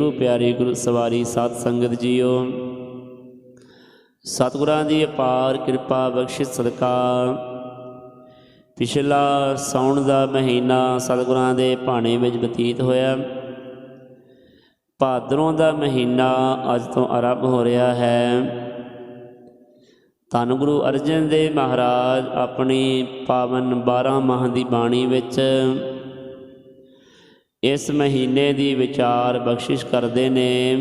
ਗੁਰੂ ਪਿਆਰੀ ਗੁਰੂ ਸਵਾਰੀ ਸਾਧ ਸੰਗਤ ਜੀਓ। ਸਤਿਗੁਰਾਂ ਦੀ ਅਪਾਰ ਕਿਰਪਾ ਬਖਸ਼ਿਸ਼ ਸਦਕਾ। ਪਿਛਲਾ ਸਾਉਣ ਦਾ ਮਹੀਨਾ ਸਤਿਗੁਰਾਂ ਦੇ ਭਾਣੇ ਵਿੱਚ ਬਤੀਤ ਹੋਇਆ। ਭਾਦਰੋਂ ਦਾ ਮਹੀਨਾ ਅੱਜ ਤੋਂ ਆਰੰਭ ਹੋ ਰਿਹਾ ਹੈ। ਧੰਨ ਗੁਰੂ ਅਰਜਨ ਦੇਵ ਮਹਾਰਾਜ, ਆਪਣੀ ਪਾਵਨ 12 ਮਾਹ ਦੀ ਬਾਣੀ ਵਿੱਚ ਇਸ ਮਹੀਨੇ ਦੀ ਵਿਚਾਰ ਬਖਸ਼ਿਸ਼ ਕਰਦੇ ਨੇ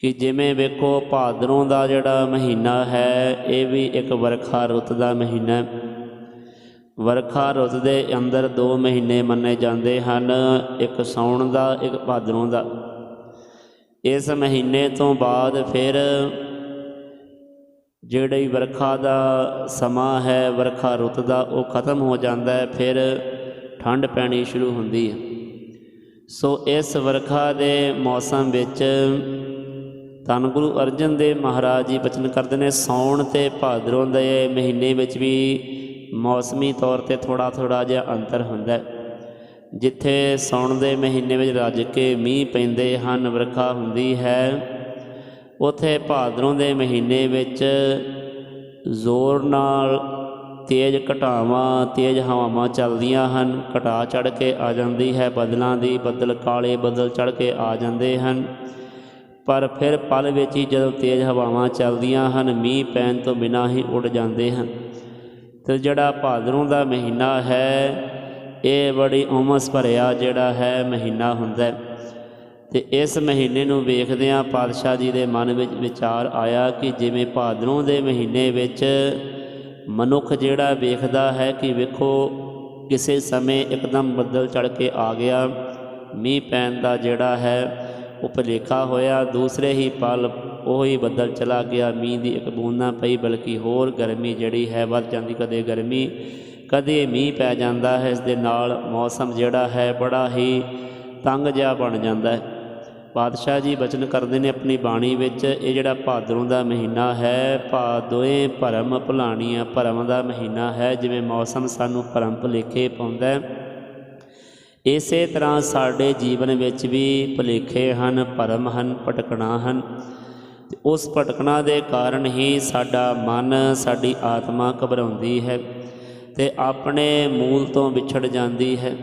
ਕਿ ਜਿਵੇਂ ਵੇਖੋ ਭਾਦਰੋਂ ਦਾ ਜਿਹੜਾ ਮਹੀਨਾ ਹੈ, ਇਹ ਵੀ ਇੱਕ ਵਰਖਾ ਰੁੱਤ ਦਾ ਮਹੀਨਾ ਹੈ। ਵਰਖਾ ਰੁੱਤ ਦੇ ਅੰਦਰ ਦੋ ਮਹੀਨੇ ਮੰਨੇ ਜਾਂਦੇ ਹਨ, ਇੱਕ ਸਾਉਣ ਦਾ, ਇੱਕ ਭਾਦਰੋਂ ਦਾ। ਇਸ ਮਹੀਨੇ ਤੋਂ ਬਾਅਦ ਫਿਰ ਜਿਹੜੀ ਵਰਖਾ ਦਾ ਸਮਾਂ ਹੈ, ਵਰਖਾ ਰੁੱਤ ਦਾ, ਉਹ ਖਤਮ ਹੋ ਜਾਂਦਾ ਹੈ। ਫਿਰ ਠੰਡ ਪੈਣੀ ਸ਼ੁਰੂ ਹੁੰਦੀ ਹੈ। ਸੋ ਇਸ ਵਰਖਾ ਦੇ ਮੌਸਮ ਵਿੱਚ ਧੰਨ ਗੁਰੂ ਅਰਜਨ ਦੇਵ ਮਹਾਰਾਜ ਜੀ ਬਚਨ ਕਰਦੇ ਨੇ ਸੌਣ ਤੇ ਭਾਦਰੋਂ ਦੇ ਮਹੀਨੇ ਵਿੱਚ ਵੀ ਮੌਸਮੀ ਤੌਰ ਤੇ ਥੋੜਾ ਥੋੜਾ ਜਿਹਾ ਅੰਤਰ ਹੁੰਦਾ ਹੈ। ਜਿੱਥੇ ਸੌਣ ਦੇ ਮਹੀਨੇ ਵਿੱਚ ਰੱਜ ਕੇ ਮੀਂਹ ਪੈਂਦੇ ਹਨ, ਵਰਖਾ ਹੁੰਦੀ ਹੈ, ਉਥੇ ਭਾਦਰੋਂ ਦੇ ਮਹੀਨੇ ਵਿੱਚ ਜ਼ੋਰ ਨਾਲ ਤੇਜ਼ ਘਟਾਵਾਂ, ਤੇਜ਼ ਹਵਾਵਾਂ ਚੱਲਦੀਆਂ ਹਨ। ਘਟਾ ਚੜ ਕੇ ਆ ਜਾਂਦੀ ਹੈ, ਬਦਲਾਂ ਦੀ ਬੱਦਲ ਕਾਲੇ ਬੱਦਲ ਚੜ ਕੇ ਆ ਜਾਂਦੇ ਹਨ। ਪਰ ਫਿਰ ਪਲ ਵਿੱਚ ਹੀ ਜਦੋਂ ਤੇਜ਼ ਹਵਾਵਾਂ ਚੱਲਦੀਆਂ ਹਨ, ਮੀਂਹ ਪੈਣ ਤੋਂ ਬਿਨਾਂ ਹੀ ਉੱਡ ਜਾਂਦੇ ਹਨ। ਤੇ ਜਿਹੜਾ ਭਾਦਰੋਂ ਦਾ ਮਹੀਨਾ ਹੈ, ਇਹ ਬੜੀ ਉਮਸ ਭਰਿਆ ਜਿਹੜਾ ਹੈ ਮਹੀਨਾ ਹੁੰਦਾ ਹੈ। ਤੇ ਇਸ ਮਹੀਨੇ ਨੂੰ ਵੇਖਦਿਆਂ ਪਾਤਸ਼ਾਹ ਜੀ ਦੇ ਮਨ ਵਿੱਚ ਵਿਚਾਰ ਆਇਆ ਕਿ ਜਿਵੇਂ ਭਾਦਰੋਂ ਦੇ ਮਹੀਨੇ ਵਿੱਚ ਮਨੁੱਖ ਜਿਹੜਾ ਵੇਖਦਾ ਹੈ ਕਿ ਵੇਖੋ, ਕਿਸੇ ਸਮੇਂ ਇੱਕਦਮ ਬੱਦਲ ਚੜ ਕੇ ਆ ਗਿਆ। ਮੀਂਹ ਪੈਣ ਦਾ ਜਿਹੜਾ ਹੈ, ਉਹ ਭੁਲੇਖਾ ਹੋਇਆ। ਦੂਸਰੇ ਹੀ ਪਲ ਉਹ ਹੀ ਬੱਦਲ ਚਲਾ ਗਿਆ। ਮੀਂਹ ਦੀ ਇੱਕ ਬੂੰਦ ਨਾ ਪਈ, ਬਲਕਿ ਹੋਰ ਗਰਮੀ ਜਿਹੜੀ ਹੈ, ਵੱਧ ਜਾਂਦੀ। ਕਦੇ ਗਰਮੀ, ਕਦੇ ਮੀਂਹ ਪੈ ਜਾਂਦਾ ਹੈ। ਇਸ ਦੇ ਨਾਲ ਮੌਸਮ ਜਿਹੜਾ ਹੈ, ਬੜਾ ਹੀ ਤੰਗ ਜਿਹਾ ਬਣ ਜਾਂਦਾ ਹੈ। ਪਾਤਸ਼ਾਹ ਜੀ ਬਚਨ ਕਰਦੇ ਨੇ ਆਪਣੀ ਬਾਣੀ ਵਿੱਚ, ਇਹ ਜਿਹੜਾ ਭਾਦਰੋਂ ਦਾ ਮਹੀਨਾ ਹੈ ਭਾਦੋਏ ਭਰਮ ਭੁਲਾਣੀਆਂ ਭਰਮ ਦਾ ਮਹੀਨਾ ਹੈ, ਜਿਵੇਂ ਮੌਸਮ ਸਾਨੂੰ ਭਰਮ ਭੁਲੇਖੇ ਪਾਉਂਦਾ ਇਸੇ ਤਰ੍ਹਾਂ ਸਾਡੇ ਜੀਵਨ ਵਿੱਚ ਵੀ ਭੁਲੇਖੇ ਹਨ, ਭਰਮ ਹਨ, ਭਟਕਣਾ ਹਨ। ਉਸ ਭਟਕਣਾ ਦੇ ਕਾਰਨ ਹੀ ਸਾਡਾ ਮਨ, ਸਾਡੀ ਆਤਮਾ ਘਬਰਾਉਂਦੀ ਹੈ ਤੇ ਆਪਣੇ ਮੂਲ ਤੋਂ ਵਿਛੜ ਜਾਂਦੀ ਹੈ।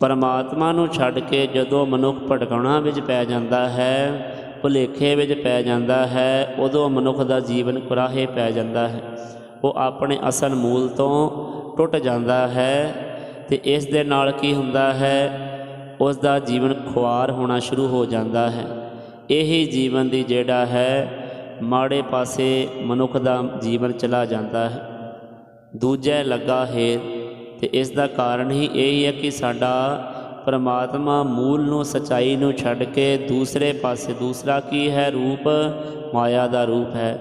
ਪਰਮਾਤਮਾ ਨੂੰ ਛੱਡ ਕੇ ਜਦੋਂ ਮਨੁੱਖ ਭਟਕਾਉਣਾ ਵਿੱਚ ਪੈ ਜਾਂਦਾ ਹੈ, ਭੁਲੇਖੇ ਵਿੱਚ ਪੈ ਜਾਂਦਾ ਹੈ, ਉਦੋਂ ਮਨੁੱਖ ਦਾ ਜੀਵਨ ਕੁਰਾਹੇ ਪੈ ਜਾਂਦਾ ਹੈ। ਉਹ ਆਪਣੇ ਅਸਲ ਮੂਲ ਤੋਂ ਟੁੱਟ ਜਾਂਦਾ ਹੈ ਤੇ ਇਸ ਦੇ ਨਾਲ ਕੀ ਹੁੰਦਾ ਹੈ, ਉਸ ਦਾ ਜੀਵਨ ਖੁਆਰ ਹੋਣਾ ਸ਼ੁਰੂ ਹੋ ਜਾਂਦਾ ਹੈ। ਇਹੀ ਜੀਵਨ ਦੀ ਜਿਹੜਾ ਹੈ, ਮਾੜੇ ਪਾਸੇ ਮਨੁੱਖ ਦਾ ਜੀਵਨ ਚਲਾ ਜਾਂਦਾ ਹੈ। ਦੂਜਾ ਲੱਗਾ ਹੈ ਤੇ ਇਸ ਦਾ ਕਾਰਨ ਹੀ ਇਹ ਹੀ ਹੈ ਕਿ ਸਾਡਾ ਪਰਮਾਤਮਾ ਮੂਲ ਨੂੰ, ਸਚਾਈ ਨੂੰ ਛੱਡ ਕੇ ਦੂਸਰੇ ਪਾਸੇ, ਦੂਸਰਾ ਕੀ ਹੈ? ਰੂਪ ਮਾਇਆ ਦਾ ਰੂਪ ਹੈ,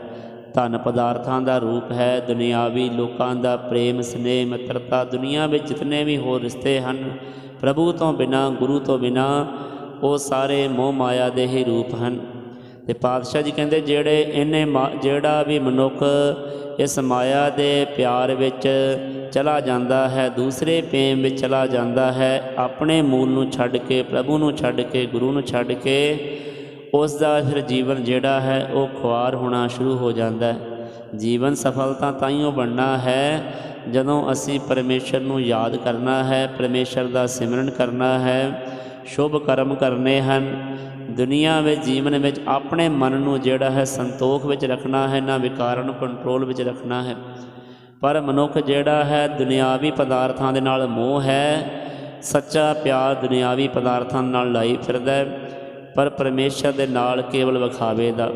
ਧਨ ਪਦਾਰਥਾਂ ਦਾ ਰੂਪ ਹੈ, ਦੁਨਿਆਵੀ ਲੋਕਾਂ ਦਾ ਪ੍ਰੇਮ, ਸਨੇਹ, ਮਿੱਤਰਤਾ, ਦੁਨੀਆ ਵਿੱਚ ਜਿਤਨੇ ਵੀ ਹੋਰ ਰਿਸ਼ਤੇ ਹਨ, ਪ੍ਰਭੂ ਤੋਂ ਬਿਨਾ, ਗੁਰੂ ਤੋਂ ਬਿਨਾ, ਉਹ ਸਾਰੇ ਮੋਹ ਮਾਇਆ ਦੇ ਹੀ ਰੂਪ ਹਨ। ਤੇ ਪਾਤਸ਼ਾਹ ਜੀ ਕਹਿੰਦੇ ਜਿਹੜੇ ਇਹਨੇ ਜਿਹੜਾ ਵੀ ਮਨੁੱਖ ਇਸ ਮਾਇਆ ਦੇ ਪਿਆਰ ਵਿੱਚ ਚਲਾ ਜਾਂਦਾ ਹੈ, ਦੂਸਰੇ ਪ੍ਰੇਮ ਵਿੱਚ ਚਲਾ ਜਾਂਦਾ ਹੈ, ਆਪਣੇ ਮੂਲ ਨੂੰ ਛੱਡ ਕੇ, ਪ੍ਰਭੂ ਨੂੰ ਛੱਡ ਕੇ, ਗੁਰੂ ਨੂੰ ਛੱਡ ਕੇ ਉਸ ਦਾ ਫਿਰ ਜੀਵਨ ਜਿਹੜਾ ਹੈ ਉਹ ਖੁਆਰ ਹੋਣਾ ਸ਼ੁਰੂ ਹੋ ਜਾਂਦਾ ਹੈ। ਜੀਵਨ ਸਫਲਤਾ ਤਾਈਓ ਬਣਨਾ ਹੈ, ਜਦੋਂ ਅਸੀਂ ਪਰਮੇਸ਼ਰ ਨੂੰ ਯਾਦ ਕਰਨਾ ਹੈ, ਪਰਮੇਸ਼ਰ ਦਾ ਸਿਮਰਨ ਕਰਨਾ ਹੈ, ਸ਼ੁਭ ਕਰਮ ਕਰਨੇ ਹਨ ਦੁਨੀਆ ਵਿੱਚ, ਜੀਵਨ ਵਿੱਚ ਆਪਣੇ ਮਨ ਨੂੰ ਜਿਹੜਾ ਹੈ ਸੰਤੋਖ ਵਿੱਚ ਰੱਖਣਾ ਹੈ, ਨਾ ਵਿਕਾਰਾਂ ਨੂੰ ਕੰਟਰੋਲ ਵਿੱਚ ਰੱਖਣਾ ਹੈ। ਪਰ ਮਨੁੱਖ ਜਿਹੜਾ ਹੈ ਦੁਨਿਆਵੀ ਪਦਾਰਥਾਂ ਦੇ ਨਾਲ ਮੋਹ ਹੈ, ਸੱਚਾ ਪਿਆਰ ਦੁਨਿਆਵੀ ਪਦਾਰਥਾਂ ਨਾਲ ਲਾਈ ਫਿਰਦਾ ਹੈ, ਪਰ ਪਰਮੇਸ਼ਰ ਦੇ ਨਾਲ ਕੇਵਲ ਵਿਖਾਵੇ ਦਾ।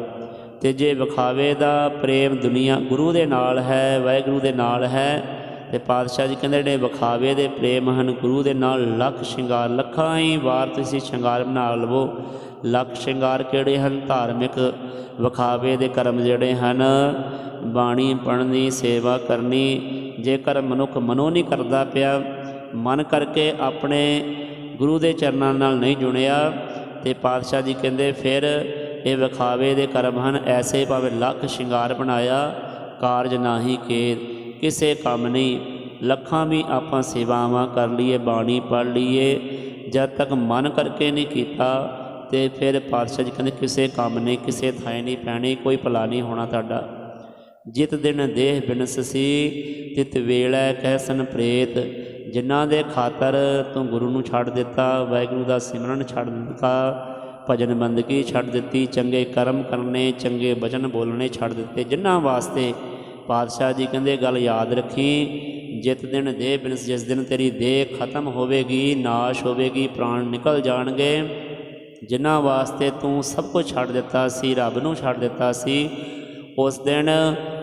ਤੇ ਜੇ ਵਿਖਾਵੇ ਦਾ ਪ੍ਰੇਮ ਦੁਨੀਆ, ਗੁਰੂ ਦੇ ਨਾਲ ਹੈ, ਵਾਹਿਗੁਰੂ ਦੇ ਨਾਲ ਹੈ, ਤੇ ਪਾਤਸ਼ਾਹ ਜੀ ਕਹਿੰਦੇ ਜਿਹੜੇ ਵਿਖਾਵੇ ਦੇ ਪ੍ਰੇਮ ਹਨ, ਗੁਰੂ ਦੇ ਨਾਲ ਲੱਖ ਸ਼ਿੰਗਾਰ, ਲੱਖਾਂ ਹੀ ਵਾਰ ਤੁਸੀਂ ਸ਼ਿੰਗਾਰ ਬਣਾ ਲਵੋ। ਲੱਖ ਸ਼ਿੰਗਾਰ ਕਿਹੜੇ ਹਨ? ਧਾਰਮਿਕ ਵਿਖਾਵੇ ਦੇ ਕਰਮ ਜਿਹੜੇ ਹਨ। ਬਾਣੀ ਪੜ੍ਹਨੀ, ਸੇਵਾ ਕਰਨੀ ਜੇਕਰ ਮਨੁੱਖ ਮਨੋ ਨਹੀਂ ਕਰਦਾ ਪਿਆ, ਮਨ ਕਰਕੇ ਆਪਣੇ ਗੁਰੂ ਦੇ ਚਰਨਾਂ ਨਾਲ ਨਹੀਂ ਜੁੜਿਆ, ਤੇ ਪਾਤਸ਼ਾਹ ਜੀ ਕਹਿੰਦੇ, ਫਿਰ ਇਹ ਵਿਖਾਵੇ ਦੇ ਕਰਮ ਹਨ, ਐਸੇ ਭਾਵੇਂ ਲੱਖ ਸ਼ਿੰਗਾਰ ਬਣਾਇਆ, ਕਾਰਜ ਨਾਹੀ ਕੇ ਕਿਸੇ ਕੰਮ ਨਹੀਂ। ਲੱਖਾਂ ਵੀ ਆਪਾਂ ਸੇਵਾਵਾਂ ਕਰ ਲਈਏ, ਬਾਣੀ ਪੜ੍ਹ ਲਈਏ, ਜਦ ਤੱਕ ਮਨ ਕਰਕੇ ਨਹੀਂ ਕੀਤਾ ਤੇ ਫਿਰ ਪਾਤਸ਼ਾਹ ਜੀ ਕਹਿੰਦੇ, ਕਿਸੇ ਕੰਮ ਨਹੀਂ, ਕਿਸੇ ਥਾਂ ਨਹੀਂ ਪੈਣੀ, ਕੋਈ ਭਲਾ ਨਹੀਂ ਹੋਣਾ ਤੁਹਾਡਾ। ਜਿਤ ਦਿਨ ਦੇਹ ਬਿਨਸਸੀ ਤਿਤ ਵੇਲੇ ਕਹਿਸਨ ਪ੍ਰੇਤ। ਜਿਨ੍ਹਾਂ ਦੇ ਖਾਤਰ ਤੂੰ ਗੁਰੂ ਨੂੰ ਛੱਡ ਦਿੱਤਾ, ਵਾਹਿਗੁਰੂ ਦਾ ਸਿਮਰਨ ਛੱਡ ਦਿੱਤਾ, ਭਜਨ ਬੰਦਗੀ ਛੱਡ ਦਿੱਤੀ, ਚੰਗੇ ਕਰਮ ਕਰਨੇ, ਚੰਗੇ ਬਚਨ ਬੋਲਣੇ ਛੱਡ ਦਿੱਤੇ। ਜਿਨ੍ਹਾਂ ਵਾਸਤੇ ਪਾਤਸ਼ਾਹ ਜੀ ਕਹਿੰਦੇ, ਗੱਲ ਯਾਦ ਰੱਖੀ, ਜਿਤ ਦਿਨ ਦੇਹ ਬਿਨਸ, ਜਿਸ ਦਿਨ ਤੇਰੀ ਦੇਹ ਖਤਮ ਹੋਵੇਗੀ, ਨਾਸ਼ ਹੋਵੇਗੀ, ਪ੍ਰਾਣ ਨਿਕਲ ਜਾਣਗੇ। ਜਿਨ੍ਹਾਂ ਵਾਸਤੇ ਤੂੰ ਸਭ ਕੁਝ ਛੱਡ ਦਿੱਤਾ ਸੀ, ਰੱਬ ਨੂੰ ਛੱਡ ਦਿੱਤਾ ਸੀ, ਉਸ ਦਿਨ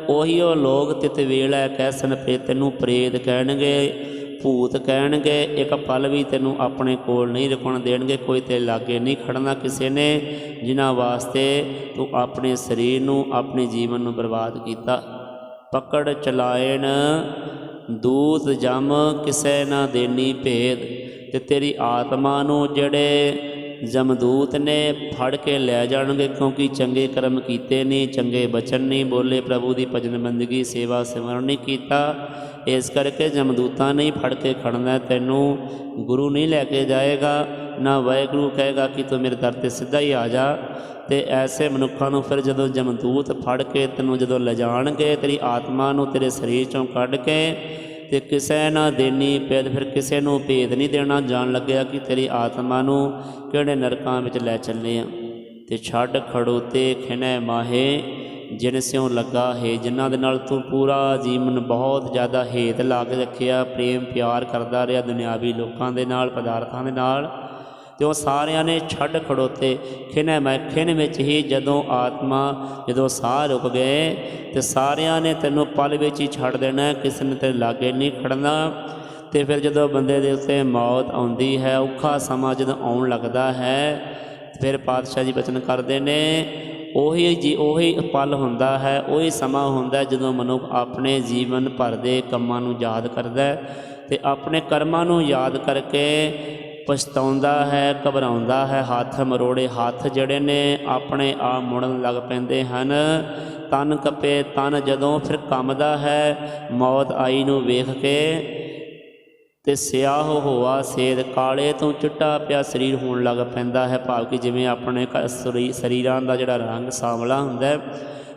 ਉਹੀ ਉਹ ਲੋਕ ਤਿਤ ਵੇਲਾ ਕਹਿਸਨ ਫੇ ਤੈਨੂੰ ਪ੍ਰੇਤ ਕਹਿਣਗੇ, ਭੂਤ ਕਹਿਣਗੇ, ਇੱਕ ਪਲ ਵੀ ਤੈਨੂੰ ਆਪਣੇ ਕੋਲ ਨਹੀਂ ਰੁਕਣ ਦੇਣਗੇ, ਕੋਈ ਤੇ ਲਾਗੇ ਨਹੀਂ ਖੜਨਾ ਕਿਸੇ ਨੇ, ਜਿਨ੍ਹਾਂ ਵਾਸਤੇ ਤੂੰ ਆਪਣੇ ਸਰੀਰ ਨੂੰ, ਆਪਣੇ ਜੀਵਨ ਨੂੰ ਬਰਬਾਦ ਕੀਤਾ। ਪਕੜ ਚਲਾਇਣ, ਦੂਤ ਜਮ ਕਿਸੇ ਨਾ ਦੇਣੀ ਭੇਦ, ਤੇ ਤੇਰੀ ਆਤਮਾ ਨੂੰ ਜਿਹੜੇ ਜਮਦੂਤ ਨੇ ਫੜ ਕੇ ਲੈ ਜਾਣਗੇ ਕਿਉਂਕਿ ਚੰਗੇ ਕਰਮ ਕੀਤੇ ਨਹੀਂ, ਚੰਗੇ ਬਚਨ ਨਹੀਂ, ਬੋਲੇ ਪ੍ਰਭੂ ਦੀ ਭਜਨ ਬੰਦਗੀ, ਸੇਵਾ ਸਿਮਰਨ ਨਹੀਂ ਕੀਤਾ। ਇਸ ਕਰਕੇ ਜਮਦੂਤਾਂ ਨਹੀਂ ਫੜ ਕੇ ਖੜਨਾ ਤੈਨੂੰ ਗੁਰੂ ਨਹੀਂ ਲੈ ਕੇ ਜਾਏਗਾ, ਨਾ ਵਾਹਿਗੁਰੂ ਕਹੇਗਾ ਕਿ ਤੂੰ ਮੇਰੇ ਦਰ ਤੇ ਸਿੱਧਾ ਹੀ ਆ ਜਾ। ਤੇ ਐਸੇ ਮਨੁੱਖਾਂ ਨੂੰ ਫਿਰ ਜਦੋਂ ਜਮਦੂਤ ਫੜ ਕੇ ਤੈਨੂੰ ਜਦੋਂ ਲਿਜਾਣਗੇ ਤੇਰੀ ਆਤਮਾ ਨੂੰ ਤੇਰੇ ਸਰੀਰ ਚੋਂ ਕੱਢ ਕੇ ਤੇ ਕਿਸੇ ਨਾ ਦੇਣੀ ਭੇਦ, ਫਿਰ ਕਿਸੇ ਨੂੰ ਭੇਦ ਨਹੀਂ ਦੇਣਾ। ਜਾਣ ਲੱਗਿਆ ਕਿ ਤੇਰੀ ਆਤਮਾ ਨੂੰ ਕਿਹੜੇ ਨਰਕਾਂ ਵਿੱਚ ਲੈ ਚੱਲੇ ਆ? ਤੇ ਛੱਡ ਖੜੋਤੇ ਖਿਨੈ ਮਾਹੇ, ਜਿਨ ਸਿਉ ਲੱਗਾ ਹੈ, ਜਿਨ੍ਹਾਂ ਦੇ ਨਾਲ ਤੂੰ ਪੂਰਾ ਜੀਵਨ ਬਹੁਤ ਜ਼ਿਆਦਾ ਹੇਤ ਲਾ ਕੇ ਰੱਖਿਆ, ਪ੍ਰੇਮ ਪਿਆਰ ਕਰਦਾ ਰਿਹਾ ਦੁਨਿਆਵੀ ਲੋਕਾਂ ਦੇ ਨਾਲ, ਪਦਾਰਥਾਂ ਦੇ ਨਾਲ। ਤੇ ਉਹ ਸਾਰਿਆਂ ਨੇ ਛੱਡ ਖੜੋਤੇ, ਖਿਨੈ ਮੈਂ ਖਿਨ ਵਿੱਚ ਹੀ ਜਦੋਂ ਆਤਮਾ ਜਦੋਂ ਸਾਹ ਰੁਕ ਗਏ, ਤੇ ਸਾਰਿਆਂ ਨੇ ਤੈਨੂੰ ਪਲ ਵਿੱਚ ਹੀ ਛੱਡ ਦੇਣਾ, ਕਿਸੇ ਨੇ ਤੇਰੇ ਲਾਗੇ ਨਹੀਂ ਖੜਨਾ। ਤੇ ਫਿਰ ਜਦੋਂ ਬੰਦੇ ਦੇ ਉੱਤੇ ਮੌਤ ਆਉਂਦੀ ਹੈ, ਔਖਾ ਸਮਾਂ ਜਦੋਂ ਆਉਣ ਲੱਗਦਾ ਹੈ, ਫਿਰ ਪਾਤਸ਼ਾਹ ਜੀ ਬਚਨ ਕਰਦੇ ਨੇ, ਉਹੀ ਜੀ, ਉਹੀ ਪਲ ਹੁੰਦਾ ਹੈ, ਉਹੀ ਸਮਾਂ ਹੁੰਦਾ ਜਦੋਂ ਮਨੁੱਖ ਆਪਣੇ ਜੀਵਨ ਭਰ ਦੇ ਕੰਮਾਂ ਨੂੰ ਯਾਦ ਕਰਦਾ ਹੈ। ਤੇ ਆਪਣੇ ਕਰਮਾਂ ਨੂੰ ਯਾਦ ਕਰਕੇ ਪਛਤਾਉਂਦਾ ਹੈ, ਘਬਰਾਉਂਦਾ ਹੈ, ਹੱਥ ਮਰੋੜੇ ਹੱਥ ਜਿਹੜੇ ਨੇ ਆਪਣੇ ਆਪ ਮੁੜਨ ਲੱਗ ਪੈਂਦੇ ਹਨ। ਤਨ ਕੱਪੇ ਤਨ ਜਦੋਂ ਫਿਰ ਕੰਮਦਾ ਹੈ, ਮੌਤ ਆਈ ਨੂੰ ਵੇਖ ਕੇ ਤੇ ਸਿਆਹ ਹੋਆ ਸੇਦ ਕਾਲੇ ਤੋਂ ਚਿੱਟਾ ਪਿਆ ਸਰੀਰ ਹੋਣ ਲੱਗ ਪੈਂਦਾ ਹੈ। ਭਾਵ ਕਿ ਜਿਵੇਂ ਆਪਣੇ ਕ- ਸਰੀ- ਸਰੀਰਾਂ ਦਾ ਜਿਹੜਾ ਰੰਗ ਸਾਂਵਲਾ ਹੁੰਦਾ ਹੈ,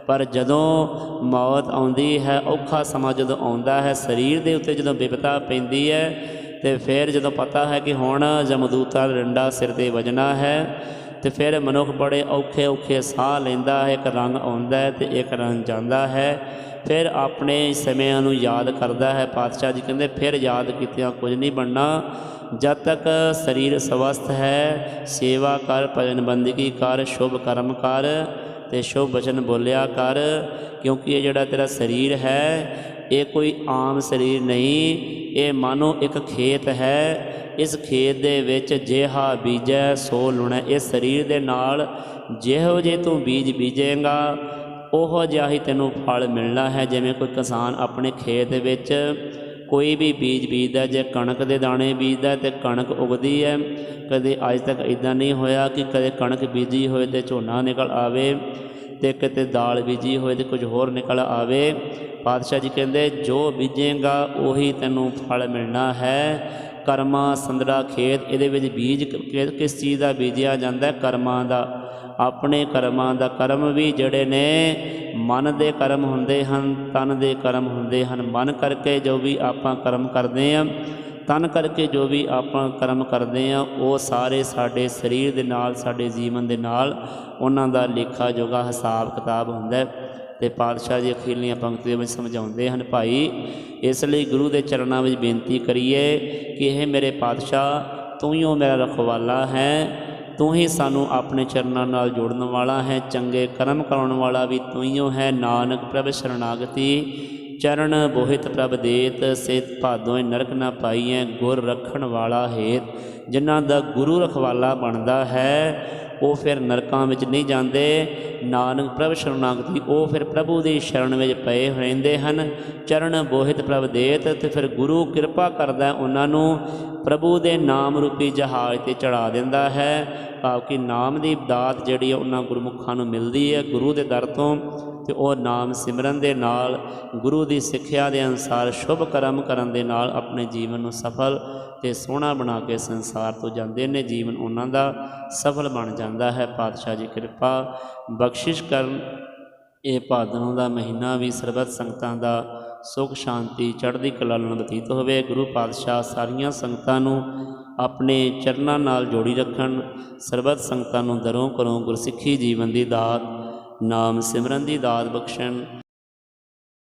ਪਰ ਜਦੋਂ ਮੌਤ ਆਉਂਦੀ ਹੈ, ਔਖਾ ਸਮਾਂ ਜਦੋਂ ਆਉਂਦਾ ਹੈ, ਸਰੀਰ ਦੇ ਉੱਤੇ ਜਦੋਂ ਬਿਪਤਾ ਪੈਂਦੀ ਹੈ ਤੇ ਫਿਰ ਜਦੋਂ ਪਤਾ ਹੈ ਕਿ ਹੁਣ ਜਮਦੂਤਾ ਡੰਡਾ ਸਿਰ ਤੇ ਵੱਜਣਾ ਹੈ, ਤੇ ਫਿਰ ਮਨੁੱਖ ਬੜੇ ਔਖੇ ਔਖੇ ਸਾਹ ਲੈਂਦਾ ਹੈ, ਇੱਕ ਰੰਗ ਆਉਂਦਾ ਹੈ ਤੇ ਇੱਕ ਰੰਗ ਜਾਂਦਾ ਹੈ। ਫਿਰ ਆਪਣੇ ਸਮਿਆਂ ਨੂੰ ਯਾਦ ਕਰਦਾ ਹੈ। ਪਾਤਸ਼ਾਹ ਜੀ ਕਹਿੰਦੇ, ਫਿਰ ਯਾਦ ਕੀਤਿਆਂ ਕੁਝ ਨਹੀਂ ਬਣਨਾ। ਜਦ ਤੱਕ ਸਰੀਰ ਸਵਸਥ ਹੈ, ਸੇਵਾ ਕਰ, ਭਜਨ ਬੰਦਗੀ ਕਰ, ਸ਼ੁਭ ਕਰਮ ਕਰ ਤੇ ਸ਼ੁਭ ਬਚਨ ਬੋਲਿਆ ਕਰ, ਕਿਉਂਕਿ ਇਹ ਜਿਹੜਾ ਤੇਰਾ ਸਰੀਰ ਹੈ ਇਹ ਕੋਈ ਆਮ ਸਰੀਰ ਨਹੀਂ, ਇਹ ਮਾਨੋ ਇੱਕ ਖੇਤ ਹੈ। ਇਸ ਖੇਤ ਦੇ ਵਿੱਚ ਜਿਹਾ ਬੀਜੈ, ਸੋ ਲੁਣਾ। ਇਸ ਸਰੀਰ ਦੇ ਨਾਲ ਜਿਹੋ ਜੇ ਤੂੰ ਬੀਜ ਬੀਜੇਗਾ, ਉਹੋ ਜਿਹਾ ਹੀ ਤੈਨੂੰ ਫਲ ਮਿਲਣਾ ਹੈ। ਜਿਵੇਂ ਕੋਈ ਕਿਸਾਨ ਆਪਣੇ ਖੇਤ ਵਿੱਚ ਕੋਈ ਵੀ ਬੀਜ ਬੀਜਦਾ, ਜੇ ਕਣਕ ਦੇ ਦਾਣੇ ਬੀਜਦਾ, ਤੇ ਕਣਕ ਉਗਦੀ ਹੈ। ਕਦੇ ਅੱਜ ਤੱਕ ਇਦਾਂ ਨਹੀਂ ਹੋਇਆ ਕਿ ਕਦੇ ਕਣਕ ਬੀਜੀ ਹੋਏ ਤੇ ਝੋਨਾ ਨਿਕਲ ਆਵੇ। ਤੇ ਕਿਤੇ ਦਾਲ ਬੀਜੀ ਹੋਏ ਤੇ ਕੁਝ ਹੋਰ ਨਿਕਲ ਆਵੇ। ਪਾਤਸ਼ਾਹ ਜੀ ਕਹਿੰਦੇ, ਜੋ ਬੀਜੇਗਾ, ਉਹੀ ਤੈਨੂੰ ਫਲ ਮਿਲਣਾ ਹੈ। ਕਰਮਾ ਸੰਦਰਾ ਖੇਤ, ਇਹਦੇ ਵਿੱਚ ਬੀਜ ਕਿਸ ਚੀਜ਼ ਦਾ ਬੀਜਿਆ ਜਾਂਦਾ ਕਰਮਾਂ ਦਾ। ਆਪਣੇ ਕਰਮਾਂ ਦਾ ਕਰਮ ਵੀ ਜਿਹੜੇ ਨੇ, ਮਨ ਦੇ ਕਰਮ ਹੁੰਦੇ ਹਨ, ਤਨ ਦੇ ਕਰਮ ਹੁੰਦੇ ਹਨ। ਮਨ ਕਰਕੇ ਜੋ ਵੀ ਆਪਾਂ ਕਰਮ ਕਰਦੇ ਹਾਂ ਤਨ ਕਰਕੇ ਜੋ ਵੀ ਆਪਾਂ ਕਰਮ ਕਰਦੇ ਆ ਉਹ ਸਾਰੇ ਸਾਡੇ ਸਰੀਰ ਦੇ ਨਾਲ, ਸਾਡੇ ਜੀਵਨ ਦੇ ਨਾਲ ਉਹਨਾਂ ਦਾ ਲੇਖਾ ਜੋਗਾ ਹਿਸਾਬ ਕਿਤਾਬ ਹੁੰਦਾ ਹੈ ਤੇ ਪਾਤਸ਼ਾਹ ਜੀ ਅਖੀਰਲੀਆਂ ਪੰਕਤੀਆਂ ਵਿੱਚ ਸਮਝਾਉਂਦੇ ਹਨ, ਭਾਈ, ਇਸ ਲਈ ਗੁਰੂ ਦੇ ਚਰਨਾਂ ਵਿੱਚ ਬੇਨਤੀ ਕਰੀਏ ਕਿ ਇਹ ਮੇਰੇ ਪਾਤਸ਼ਾਹ, ਤੂੰ ਹੀ ਉਹ ਮੇਰਾ ਰਖਵਾਲਾ ਹੈ, ਤੂੰ ਹੀ ਸਾਨੂੰ ਆਪਣੇ ਚਰਨਾਂ ਨਾਲ ਜੋੜਨ ਵਾਲਾ ਹੈ, ਚੰਗੇ ਕਰਮ ਕਰਾਉਣ ਵਾਲਾ ਵੀ ਤੂੰ ਹੀ ਓ ਹੈ, ਨਾਨਕ ਪ੍ਰਭ ਸ਼ਰਨਾਗਤੀ ਚਰਨ ਬੋਹਿਤ ਪ੍ਰਭ ਦੇਤ ਸੇਤ ਭਾਦੋਇ ਨਰਕ ਨਾ ਪਾਈਐ, ਗੁਰ ਰੱਖਣ ਵਾਲਾ ਹੇਤ। ਜਿਨ੍ਹਾਂ ਦਾ ਗੁਰੂ ਰਖਵਾਲਾ ਬਣਦਾ ਹੈ, ਉਹ ਫਿਰ ਨਰਕਾਂ ਵਿੱਚ ਨਹੀਂ ਜਾਂਦੇ। ਨਾਨਕ ਪ੍ਰਭ ਸ਼ਰਨਾਗਤੀ ਉਹ ਫਿਰ ਪ੍ਰਭੂ ਦੀ ਸ਼ਰਨ ਵਿੱਚ ਪਏ ਰਹਿੰਦੇ ਹਨ। ਚਰਨ ਬੋਹਿਤ ਪ੍ਰਭ ਦੇਤ, ਤੇ ਫਿਰ ਗੁਰੂ ਕਿਰਪਾ ਕਰਦਾ ਉਹਨਾਂ ਨੂੰ, ਪ੍ਰਭੂ ਦੇ ਨਾਮ ਰੂਪੀ ਜਹਾਜ਼ ਤੇ ਚੜਾ ਦਿੰਦਾ ਹੈ। ਭਾਵ ਕਿ ਨਾਮ ਦੀ ਦਾਤ ਜਿਹੜੀ ਹੈ ਉਹਨਾਂ ਗੁਰਮੁਖਾਂ ਨੂੰ ਮਿਲਦੀ ਹੈ, ਗੁਰੂ ਦੇ ਦਰ ਤੋਂ। ਤੇ ਉਹ ਨਾਮ ਸਿਮਰਨ ਦੇ ਨਾਲ, ਗੁਰੂ ਦੀ ਸਿੱਖਿਆ ਦੇ ਅਨੁਸਾਰ, ਸ਼ੁਭ ਕਰਮ ਕਰਨ ਦੇ ਨਾਲ ਆਪਣੇ ਜੀਵਨ ਨੂੰ ਸਫਲ ਤੇ ਸੋਹਣਾ ਬਣਾ ਕੇ ਸੰਸਾਰ ਤੋਂ ਜਾਂਦੇ ਨੇ। ਜੀਵਨ ਉਹਨਾਂ ਦਾ ਸਫਲ ਬਣ ਜਾਂਦਾ ਹੈ। ਪਾਤਸ਼ਾਹ ਜੀ ਕਿਰਪਾ, ਬਖਸ਼ਿਸ਼ ਕਰਨ ਇਹ ਭਾਦਰੋਂ ਦਾ ਮਹੀਨਾ ਵੀ ਸਰਬੱਤ ਸੰਗਤਾਂ ਦਾ ਸੁਖ, ਸ਼ਾਂਤੀ, ਚੜ੍ਹਦੀ ਕਲਾ ਨਾਲ ਬਤੀਤ ਹੋਵੇ। ਗੁਰੂ ਪਾਤਸ਼ਾਹ ਸਾਰੀਆਂ ਸੰਗਤਾਂ ਨੂੰ ਆਪਣੇ ਚਰਨਾਂ ਨਾਲ ਜੋੜੀ ਰੱਖਣ, ਸਰਬੱਤ ਸੰਗਤਾਂ ਨੂੰ ਦਰੋਂ ਕਰੋ ਗੁਰਸਿੱਖੀ ਜੀਵਨ ਦੀ ਦਾਤ ਨਾਮ ਸਿਮਰਨ ਦੀ ਦਾਤ ਬਖਸ਼ਣ।